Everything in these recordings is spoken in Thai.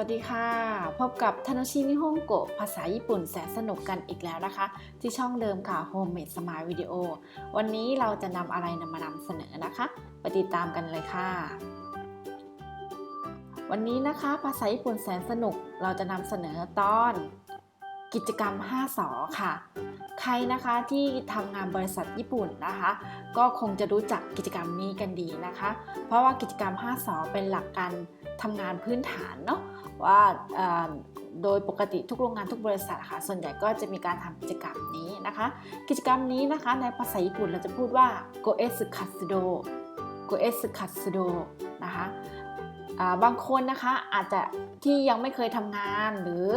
วัสดีค่ะ พบกับทานชินิฮงโกะภาษาญี่ปุ่นแสนสนุกกันอีกแล้วนะคะ ที่ช่องเดิมค่ะ Homemade Smile Video วันนี้เราจะนำอะไรนำมานำเสนอนะคะไปติดตามกันเลยค่ะ วันนี้นะคะภาษาญี่ปุ่นแสนสนุกเราจะนำเสนอตอน กิจกรรม 5สอค่ะ ใครนะคะที่ทำงานบริษัทญี่ปุ่นนะคะ ก็คงจะรู้จักกิจกรรมนี้กันดีนะคะ เพราะว่ากิจกรรม 5สอเป็นหลักการทำงานพื้นฐานเนาะ ว่าโดยปกติทุกโรงงานทุกบริษัทค่ะส่วนใหญ่ก็จะมีการทำกิจกรรมนี้นะคะ กิจกรรมนี้นะคะในภาษาญี่ปุ่นเราจะพูดว่า goesu katsudo goesu katsudo นะคะบางคนนะคะอาจจะที่ยังไม่เคยทำงานหรือ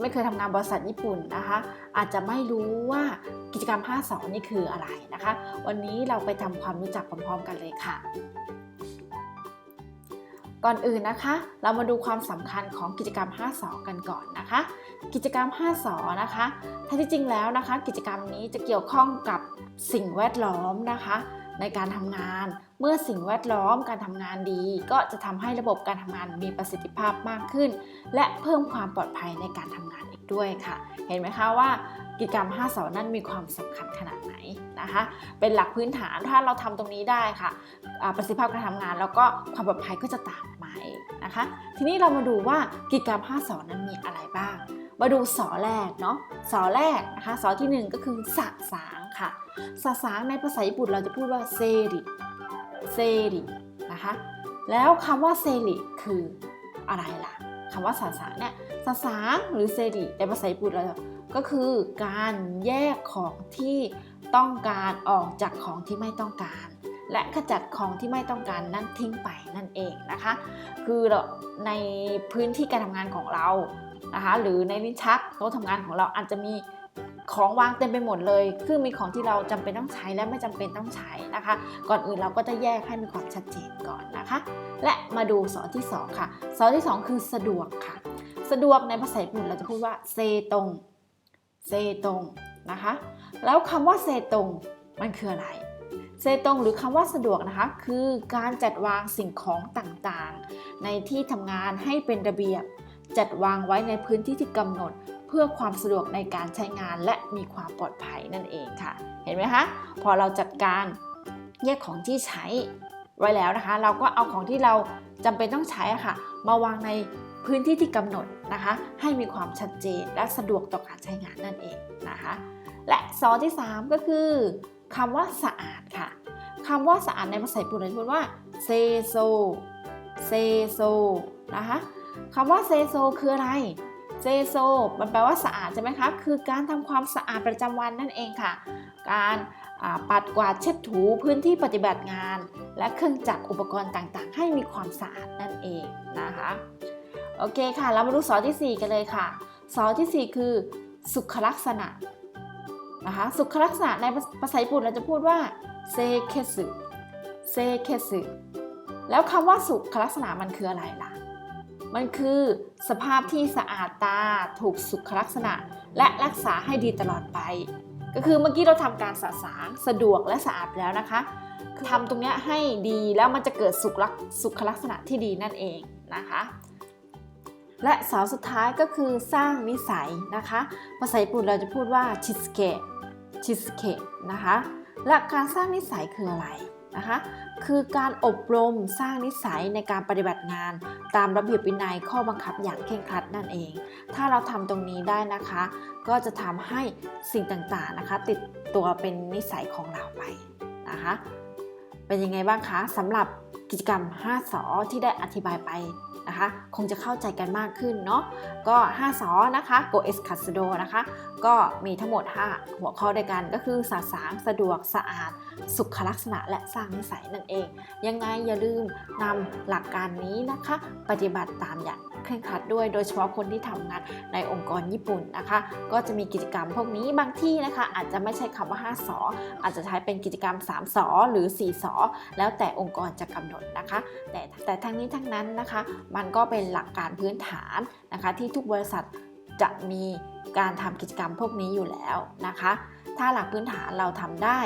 ไม่เคยทำงานบริษัทญี่ปุ่นนะคะ อาจจะไม่รู้ว่ากิจกรรม5สอนี่คืออะไรนะคะ วันนี้เราไปทำความรู้จักพร้อมๆกันเลยค่ะ ก่อนอื่นนะคะ เรามาดูความสำคัญของกิจกรรม 5สอกันก่อนนะคะ กิจกรรม 5สอนะคะถ้าที่จริงแล้วนะคะ กิจกรรมนี้จะเกี่ยวข้องกับสิ่งแวดล้อมนะคะ ในการทำงาน เมื่อสิ่งแวดล้อมการทำงานดี ก็จะทำให้ระบบการทำงานมีประสิทธิภาพมากขึ้น และเพิ่มความปลอดภัยในการทำงานอีกด้วยค่ะ เห็นไหมคะว่ากิจกรรม 5สอนั้นมีความสำคัญขนาดไหนนะคะ เป็นหลักพื้นฐานถ้าเราทำตรงนี้ได้ค่ะประสิทธิภาพการทำงาน แล้วก็ความปลอดภัยก็จะตามมาง นะคะ ทีนี้เรามาดูว่ากิจกรรม5สอนั้นมีอะไรบ้าง มาดูสอแรกเนาะสอแรกนะคะสอที่หนึ่งก็คือสะสางค่ะสะสางในภาษาญี่ปุ่นเราจะพูดว่าเซริเซรินะคะแล้วคำว่าเซริคืออะไรล่ะคำว่าสะสางเนี่ยสะสางหรือเซริในภาษาญี่ปุ่นเราก็คือการแยกของที่ต้องการออกจากของที่ไม่ต้องการ และขจัดของที่ไม่ต้องการนั่นทิ้งไปนั่นเองนะคะ คือเราในพื้นที่การทำงานของเรานะคะหรือในลิ้นชักโต๊ะทำงานของเราอาจจะมีของวางเต็มไปหมดเลย คือมีของที่เราจำเป็นต้องใช้และไม่จำเป็นต้องใช้นะคะ ก่อนอื่นเราก็จะแยกให้มีความชัดเจนก่อนนะคะ และมาดูสอที่สองค่ะ สอที่สองคือสะดวกค่ะ สะดวกในภาษาญี่ปุ่นเราจะพูดว่าเซตง เซตงนะคะ แล้วคำว่าเซตงมันคืออะไร เซตงหรือคำว่าสะดวกนะคะ คือการจัดวางสิ่งของต่างๆ ในที่ทำงานให้เป็นระเบียบ จัดวางไว้ในพื้นที่ที่กำหนด เพื่อความสะดวกในการใช้งานและมีความปลอดภัยนั่นเองค่ะ เห็นไหมคะ พอเราจัดการแยกของที่ใช้ไว้แล้วนะคะ เราก็เอาของที่เราจำเป็นต้องใช้ะค่ะ มาวางในพื้นที่ที่กำหนดนะคะ ให้มีความชัดเจนและสะดวกต่อการใช้งานนั่นเองนะคะ และซอที่ 3 ก็คือ คำว่าสะอาดค่ะคำว่าสะอาดในภาษาญี่ปุ่นเราจะพูดว่าเซโซเซโซนะคะคำว่าเซโซคืออะไรเซโซมันแปลว่าสะอาดใช่ไหมคะ คือการทำความสะอาดประจำวันนั่นเองค่ะ การปัดกวาดเช็ดถูพื้นที่ปฏิบัติงาน และเครื่องจักรอุปกรณ์ต่างๆ ให้มีความสะอาดนั่นเองนะคะ โอเคค่ะ เรามาดูสอที่ 4 กันเลยค่ะ สอทีสี่ 4 คือสุขลักษณะ นะคะสุขลักษณะในภาษาญี่ปุ่นเราจะพูดว่าเซเคสึเซเคสึแล้วคำว่าสุขลักษณะมันคืออะไรล่ะ มันคือสภาพที่สะอาดตาถูกสุขลักษณะ และรักษาให้ดีตลอดไป ก็คือเมื่อกี้เราทำการสะสางสะดวกและสะอาดแล้วนะคะทำตรงนี้ให้ดีแล้วมันจะเกิดสุขลักษณะที่ดีนั่นเองนะคะ และสาวสุดท้ายก็คือสร้างนิสัยนะคะ ภาษาญี่ปุ่นเราจะพูดว่าชิสเกะชิสเกะนะคะและการสร้างนิสัยคืออะไรนะคะคือการอบรมสร้างนิสัยในการปฏิบัติงาน ตามระเบียบวินัยข้อบังคับอย่างเคร่งครัดนั่นเอง ถ้าเราทำตรงนี้ได้นะคะ ก็จะทำให้สิ่งต่างๆนะคะ ติดตัวเป็นนิสัยของเราไปนะคะเป็นยังไงบ้างคะสำหรับกิจกรรม 5สอที่ได้อธิบายไป นะคะ คงจะเข้าใจกันมากขึ้นเนาะก็5สอนะคะ Go e s c a s d o นะคะ ก็มีทั้งหมด 5 หัวข้อด้วยกันก็คือสะสางสะดวกสะอาด สุขลักษณะและสร้างนิสัยนั่นเอง ยังไงอย่าลืมนำหลักการนี้นะคะ ปฏิบัติตามอย่างเคร่งครัดด้วยโดยเฉพาะคนที่ทำงานในองค์กรญี่ปุ่นนะคะ ก็จะมีกิจกรรมพวกนี้บางที่นะคะ อาจจะไม่ใช่คำว่า5สออาจจะใช้เป็นกิจกรรม3สอหรือ4สอแล้วแต่องค์กรจะกำหนดนะคะ แต่แต่ทั้งนี้ทั้งนั้นนะคะมันก็เป็นหลักการพื้นฐานนะคะ ที่ทุกบริษัทจะมีการทำกิจกรรมพวกนี้อยู่แล้วนะคะ ถ้าหลักพื้นฐานเราทำได้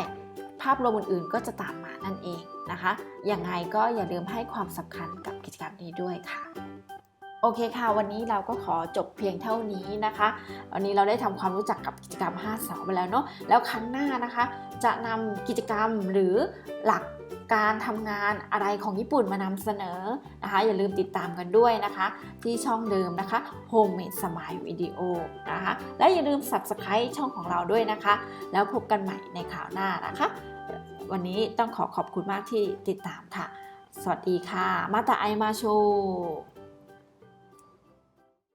ภาพรวมอื่นๆ ก็จะตามมานั่นเองนะคะยังไงก็อย่าลืมให้ความสำคัญกับกิจกรรมนี้ด้วยค่ะโอเคค่ะ วันนี้เราก็ขอจบเพียงเท่านี้นะคะวันนี้เราได้ทำความรู้จักกับกิจกรรม5เสาไปแล้วเนาะแล้วครั้งหน้านะคะ จะนำกิจกรรมหรือหลัก การทำงานอะไรของญี่ปุ่นมานำเสนอนะคะ อย่าลืมติดตามกันด้วยนะคะ ที่ช่องเดิมนะคะ Homemade Smile Video นะคะ และอย่าลืม Subscribe ช่องของเราด้วยนะคะ แล้วพบกันใหม่ในข่าวหน้านะคะ วันนี้ต้องขอขอบคุณมากที่ติดตามค่ะ สวัสดีค่ะ มาตาไอมาโช